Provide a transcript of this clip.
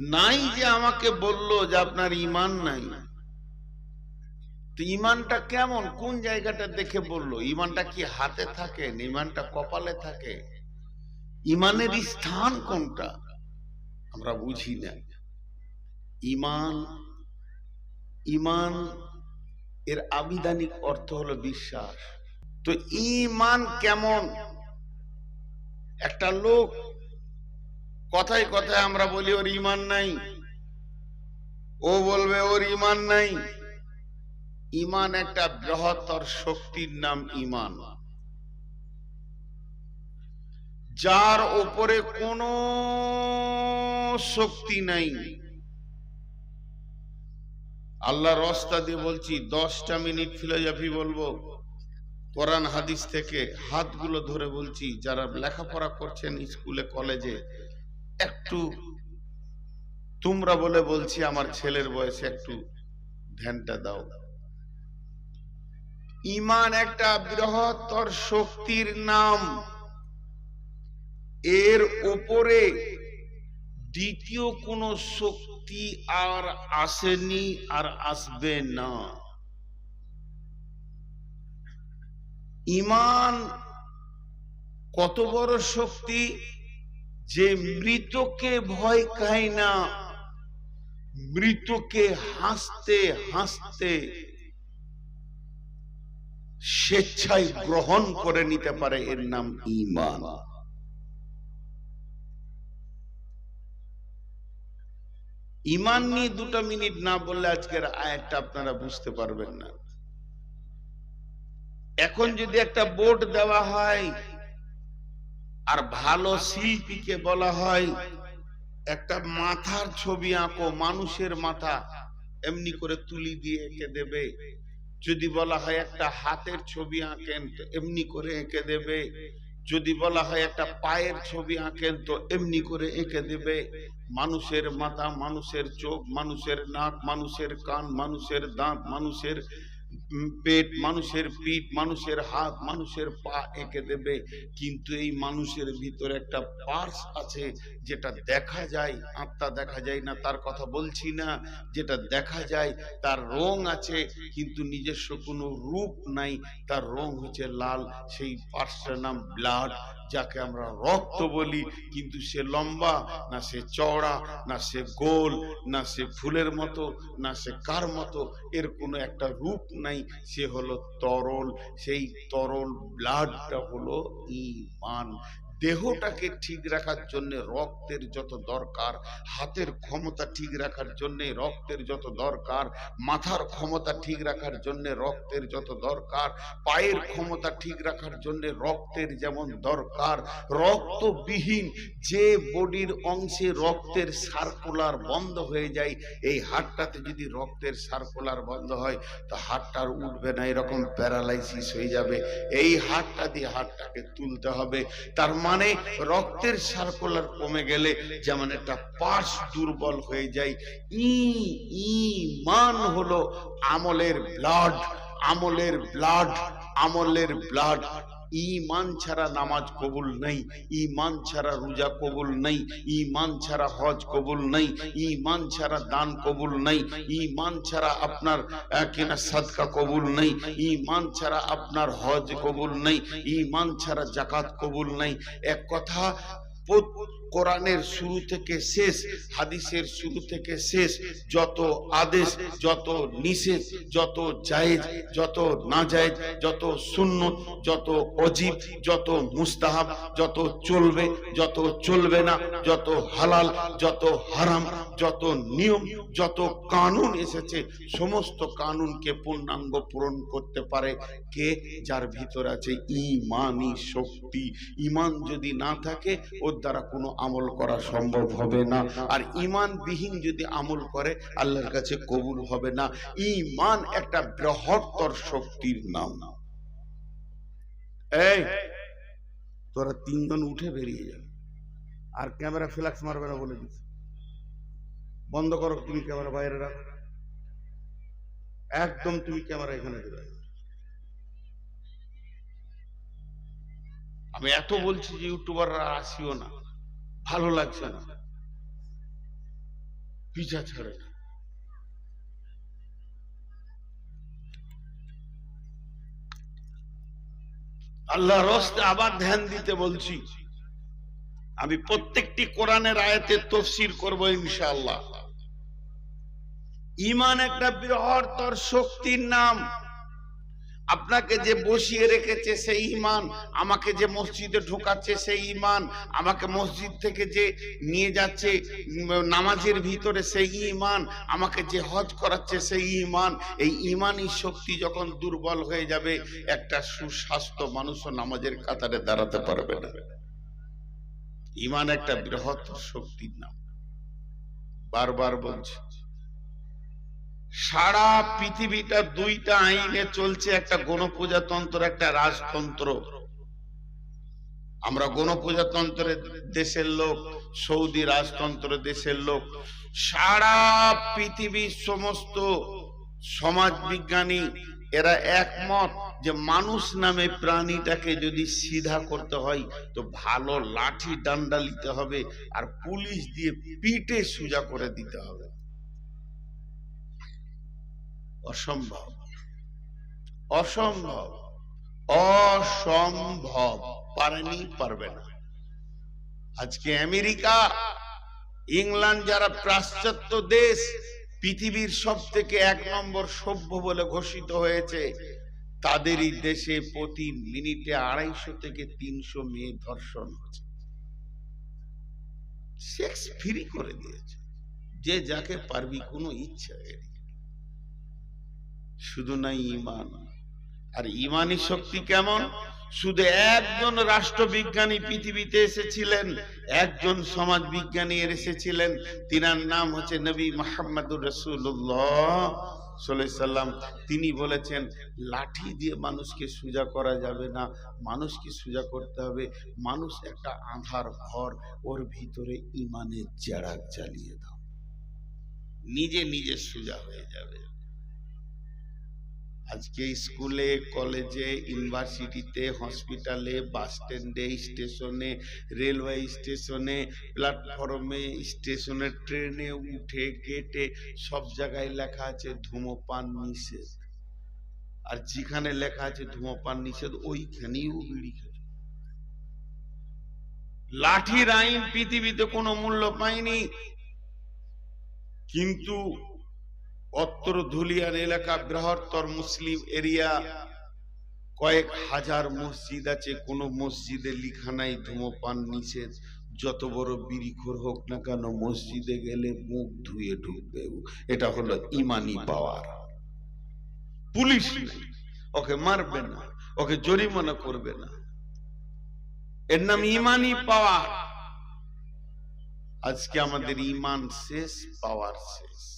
নাই যে আমাকে বলল যে আপনার ইমান নাই। তো ইমানটা কেমন? কোন জায়গাটা দেখে বলল? ইমানটা কি হাতে থাকে? ইমানটা কপালে থাকে? ইমানের স্থান কোনটা? আমরা বুঝি না। ইমান ইমান এর আবিধানিক অর্থ হলো বিশ্বাস। তো ইমান কেমন? একটা লোক কথায় কথায় আমরা বলি, ওর ইমান নাই। ও বলবে, ওর ইমান নাই। ইমান একটা বৃহত্তর শক্তির নাম ইমান যার ওপরে কোনো শক্তি নাই। আল্লাহ রস্তা দিয়ে বলছি, দশটা মিনিট ফিলোজফি বলব, কোরআন হাদিস থেকে হাতগুলো ধরে বলছি, যারা লেখাপড়া করছেন স্কুলে, কলেজে একটু তোমরা বলে বলছি, আমার ছেলের বয়সে একটু ধ্যানটা দাও। ইমান একটা বৃহত্তর শক্তির নাম। এর ওপরে দ্বিতীয় কোন শক্তি আর আসেনি আর আসবে না। ইমান কত বড় শক্তি? যে মৃতকে ভয় খায় না, মৃতকে হাসতে হাসতে স্বেচ্ছায় গ্রহণ করে নিতে পারে এর নাম ইমান ইমান নিয়ে দুটো মিনিট না বললে আজকের আয়াতটা আপনারা বুঝতে পারবেন না। এখন যদি একটা বোর্ড দেওয়া হয় আর ভালো শিল্পীকে বলা হয় একটা মাথার ছবি আঁকো, মানুষের মাথা। এমনি করে তুলি দিয়ে এঁকে দেবে। যদি বলা হয় একটা হাতের ছবি আঁকেন, তো এমনি করে এঁকে দেবে। যদি বলা হয় একটা পায়ের ছবি আঁকেন, তো এমনি করে এঁকে দেবে। মানুষের মাথা, মানুষের চোখ, মানুষের নাক, মানুষের কান, মানুষের দাঁত, মানুষের পেট মানুষের পিঠ, মানুষের হাত, মানুষের পা এঁকে দেবে। কিন্তু এই মানুষের ভিতরে একটা পার্স আছে যেটা দেখা যায়, আত্মা দেখা যায় না, তার কথা বলছি না, যেটা দেখা যায় তার রং আছে, কিন্তু নিজস্ব কোনো রূপ নাই, তার রং হচ্ছে লাল, সেই পার্সটার নাম ব্লাড। যাকে আমরা রক্ত বলি কিন্তু সে লম্বা না সে চওড়া না সে গোল না সে ফুলের মতো না সে কার মতো এর কোনো একটা রূপ নাই। সে হলো তরল। সেই তরল ব্লাডটা হলো ইমান। দেহটাকে ঠিক রাখার জন্য রক্তের যত দরকার, হাতের ক্ষমতা ঠিক রাখার জন্য রক্তের যত দরকার, মাথার ক্ষমতা ঠিক রাখার জন্য রক্তের যত দরকার, পায়ের ক্ষমতা ঠিক রাখার জন্য রক্তের যেমন দরকার, রক্তবিহীন যে বডির অংশে রক্তের সার্কুলার বন্ধ হয়ে যায়, এই হাড়টাতে যদি রক্তের সার্কুলার বন্ধ হয়, তো হাড়টা আর উঠবে না, এরকম প্যারালাইসিস হয়ে যাবে। এই হাড়টা দিয়ে হাড়টাকে তুলতে হবে। তার মানে রক্তের সার্কুলার কমে গেলে যেমন একটা পাশ দুর্বল হয়ে যায়, ই ই, মান হলো আমলের ব্লাড আমলের ব্লাড আমলের ব্লাড ইমান ছাড়া নামাজ কবুল নেই, ইমান ছাড়া রোজা কবুল নেই, ইমান ছাড়া হজ কবুল নেই, ইমান ছাড়া দান কবুল নেই, ইমান ছাড়া আপনার কেনা সাদকা কবুল নেই, ইমান ছাড়া আপনার হজ কবুল নেই, ইমান ছাড়া জাকাত কবুল নেই। এক কথা কোরআনের শুরু থেকে শেষ, হাদিসের শুরু থেকে শেষ, যত আদেশ, যত নিষেধ, যত জায়েজ, যত না জায়েজ যত সুন্নত, যত অজীব, যত মুস্তাহাব, যত চলবে যত চলবে না, যত হালাল, যত হারাম, যত নিয়ম, যত কানুন এসেছে, সমস্ত কানুনকে পূর্ণাঙ্গ পূরণ করতে পারে কে? যার ভিতর আছে ইমানই শক্তি। ইমান যদি না থাকে ওর দ্বারা কোনো আমল করা সম্ভব হবে না। আর ইমান বিহীন যদি আমল করে, আল্লাহর কাছে কবুল হবে না। ইমান একটা বৃহত্তর শক্তির নাম। এই, তোরা তিনজন উঠে বেরিয়ে যাবে আর ক্যামেরা ফ্ল্যাক্স মারবে না বলে দিচ্ছে বন্ধ করো তুমি ক্যামেরা বাইরে রাখো। একদম তুমি ক্যামেরা এখানে দেবে আমি এত বলছি যে ইউটিউবাররা আসিও না। ভালো লাগছে না। পিছা ছাড়ে না। আল্লাহ রস্তে আবার ধ্যান দিতে বলছি। আমি প্রত্যেকটি কোরআনের আয়াতের তফসির করব ইনশাআল্লাহ। ইমান একটা বৃহত্তর শক্তির নাম। আপনাকে যে বসিয়ে রেখেছে সেই ইমান আমাকে যে মসজিদে ঢোকাচ্ছে সেই ইমান আমাকে মসজিদ থেকে যে নিয়ে যাচ্ছে নামাজের ভিতরে সেই ইমান আমাকে যে হজ করাচ্ছে সেই ইমান এই ইমানই শক্তি যখন দুর্বল হয়ে যাবে, একটা সুস্বাস্থ্য মানুষও নামাজের কাতারে দাঁড়াতে পারবে না। ইমান একটা বৃহৎ শক্তির নাম। বারবার বলছি সারা পৃথিবীটা দুইটা আইনে চলছে, একটা গণপ্রজাতন্ত্র, একটা রাজতন্ত্র। আমরা গণপ্রজাতন্ত্রের দেশের লোক, সৌদি রাজতন্ত্র দেশের লোক। সারা পৃথিবীর সমস্ত সমাজ বিজ্ঞানী, এরা একমত যে মানুষ নামে প্রাণীটাকে যদি সিধা করতে হয়, তো ভালো লাঠি ডান্ডা নিতে হবে আর পুলিশ দিয়ে পিটে সোজা করে দিতে হবে। অসম্ভব। অসম্ভব। অসম্ভব। পারেনি, পারবে না। আজকে আমেরিকা, ইংল্যান্ড যারা পাশ্চাত্য দেশ, পৃথিবীর সব থেকে এক নম্বর সভ্য বলে ঘোষিত হয়েছে, তাদেরই দেশে প্রতি মিনিটে আড়াইশো থেকে তিনশো মেয়ে ধর্ষণ হচ্ছে সেক্স ফ্রি করে দিয়েছে। যে যাকে পারবি কোনো ইচ্ছা এর শুধু নাই ইমান। আর ইমানি শক্তি কেমন? শুধু একজন রাষ্ট্রবিজ্ঞানী পৃথিবীতে এসেছিলেন একজন সমাজ বিজ্ঞানী এসেছিলেন তিনার নাম হচ্ছে নবী মোহাম্মদুর রসুল্লাহ সাল্লাম। তিনি বলেছেন লাঠি দিয়ে মানুষকে সোজা করা যাবে না মানুষকে সোজা করতে হবে। মানুষ একটা আধার ঘর ওর ভিতরে ইমানের চেরাগ জ্বালিয়ে দাও। নিজে নিজে সোজা হয়ে যাবে। আজকে স্কুলে, কলেজে, ইউনিভার্সিটিতে, হসপিটালে, বাস স্ট্যান্ডে, স্টেশনে, রেলওয়ে স্টেশনে, প্ল্যাটফর্মে স্টেশনে ট্রেনে উঠে, গেটে, সব জায়গায় লেখা আছে ধূমপান নিষেধ। আর যেখানে লেখা আছে ধূমপান নিষেধ, ওইখানেই ও বিড়ি খেত। লাঠির আইন পৃথিবীতে কোনো মূল্য পায়নি। কিন্তু অত্র ধুলিয়ান এলাকা বৃহত্তর মুসলিম এরিয়া। কয়েক হাজার মসজিদ আছে, কোন মসজিদে লিখা নাই, ধূমপান নিষেধ। যত বড় বিড়িখোর হোক না কেন, মসজিদে গেলে মুখ ধুয়ে ঢুকবে। এটা হলো ইমানি পাওয়ার। পুলিশ ওকে মারবে না, ওকে জরিমানা করবে না। এর নাম ইমানি পাওয়ার। আজকে আমাদের ইমান শেষ, পাওয়ার শেষ।